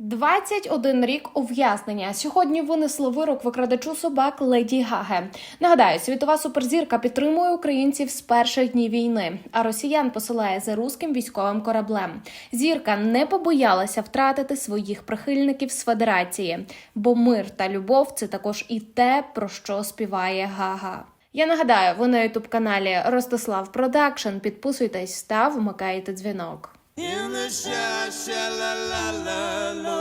21 рік ув'язнення. Сьогодні винесли вирок викрадачу собак Леді Гаге. Нагадаю, світова суперзірка підтримує українців з перших днів війни, а росіян посилає за руським військовим кораблем. Зірка не побоялася втратити своїх прихильників з федерації, бо мир та любов це також і те, про що співає Гага. Я нагадаю, ви на ютуб каналі Ростислав Продакшн. Підписуйтесь та вмикайте дзвінок. In the sha sha la, la, la, la.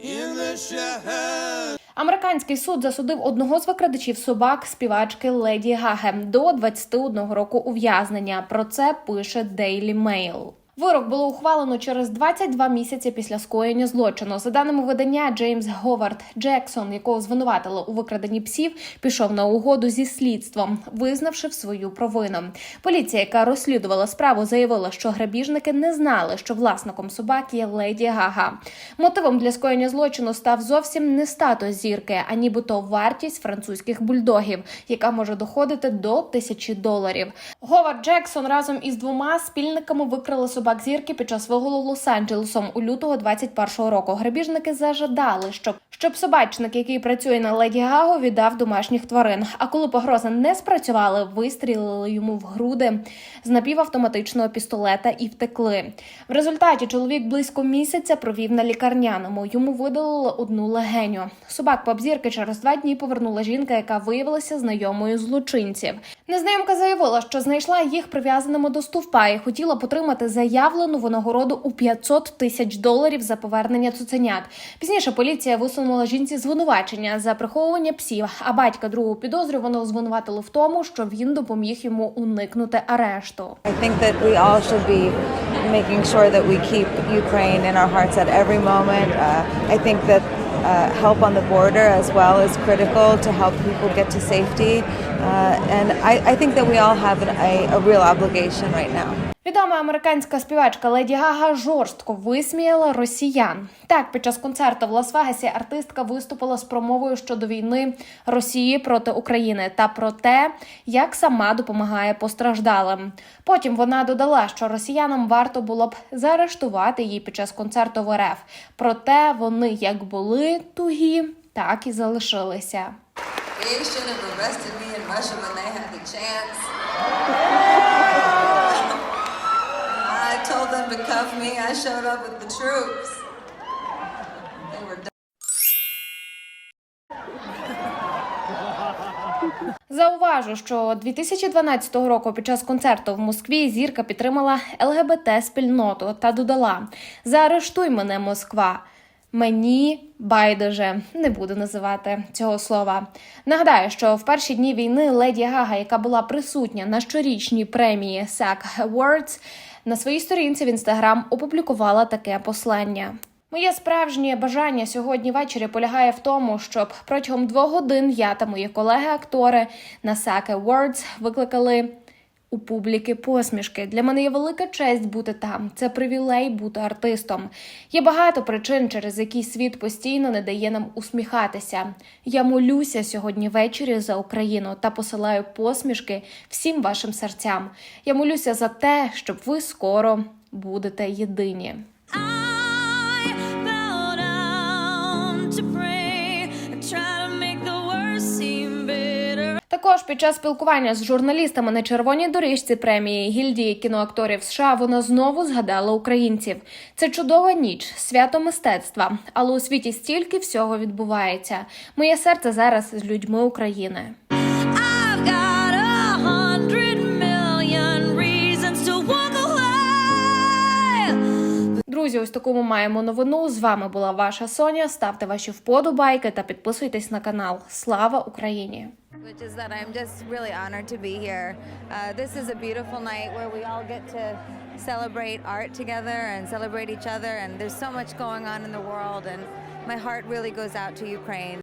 In the sha. Американський суд засудив одного з викрадачів собак співачки Леді Гаге до 21 року ув'язнення. Про це пише Daily Mail. Вирок було ухвалено через 22 місяці після скоєння злочину. За даними видання, Джеймс Говард Джексон, якого звинуватили у викраденні псів, пішов на угоду зі слідством, визнавши свою провину. Поліція, яка розслідувала справу, заявила, що грабіжники не знали, що власником собак є Леді Гага. Мотивом для скоєння злочину став зовсім не статус зірки, а нібито вартість французьких бульдогів, яка може доходити до тисячі доларів. Говард Джексон разом із двома спільниками викрали собак зірки під час виголу Лос-Анджелесом у лютого 21-го року. Грабіжники зажадали, щоб щоб собачник, який працює на Леді Гагу, віддав домашніх тварин. А коли погрози не спрацювали, вистрілили йому в груди з напівавтоматичного пістолета і втекли. В результаті чоловік близько місяця провів на лікарняному. Йому видалили одну легеню. Собак попзірки через два дні повернула жінка, яка виявилася знайомою злочинців. Незнайомка заявила, що знайшла їх прив'язаними до стовпа і хотіла потримати заявлену винагороду у 500 тисяч доларів за повернення цуценят. Пізніше поліція висунула жінці звинувачення за приховування псів. А батька другого підозрюваного звинуватили в тому, що він допоміг йому уникнути арешту. Making sure that we keep Ukraine in our hearts at every moment. Uh, I think that uh, help on the border as well is critical to help people get to safety. Uh, and I, I think that we all have an, a, a real obligation right now. Відома американська співачка Леді Гага жорстко висміяла росіян. Так, під час концерту в Лас-Вегасі артистка виступила з промовою щодо війни Росії проти України та про те, як сама допомагає постраждалим. Потім вона додала, що росіянам варто було б заарештувати її під час концерту в РФ. Проте вони як були тугі, так і залишилися. They should have arrested me in Russia when they had the chance. I told them to cuff me. I showed up with the troops. They were Зауважу, що 2012 року під час концерту в Москві зірка підтримала ЛГБТ спільноту та додала: Заарештуй мене, Москва. Мені байдуже не буду називати цього слова. Нагадаю, що в перші дні війни Леді Гага, яка була присутня на щорічній премії SAG Awards, на своїй сторінці в інстаграм опублікувала таке послання. Моє справжнє бажання сьогодні ввечері полягає в тому, щоб протягом двох годин я та мої колеги-актори на SAG Awards викликали у публіки посмішки. Для мене є велика честь бути там. Це привілей бути артистом. Є багато причин, через які світ постійно не дає нам усміхатися. Я молюся сьогодні ввечері за Україну та посилаю посмішки всім вашим серцям. Я молюся за те, щоб ви скоро будете єдині. I bow down to pray Також під час спілкування з журналістами на червоній доріжці премії гільдії кіноакторів США вона знову згадала українців. Це чудова ніч, свято мистецтва, але у світі стільки всього відбувається. Моє серце зараз з людьми України. Друзі, ось таку ми маємо новину. З вами була ваша Соня. Ставте ваші вподобайки та підписуйтесь на канал. Слава Україні! Which is that I'm just really honored to be here. Uh, this is a beautiful night where we all get to celebrate art together and celebrate each other. And there's so much going on in the world, and my heart really goes out to Ukraine.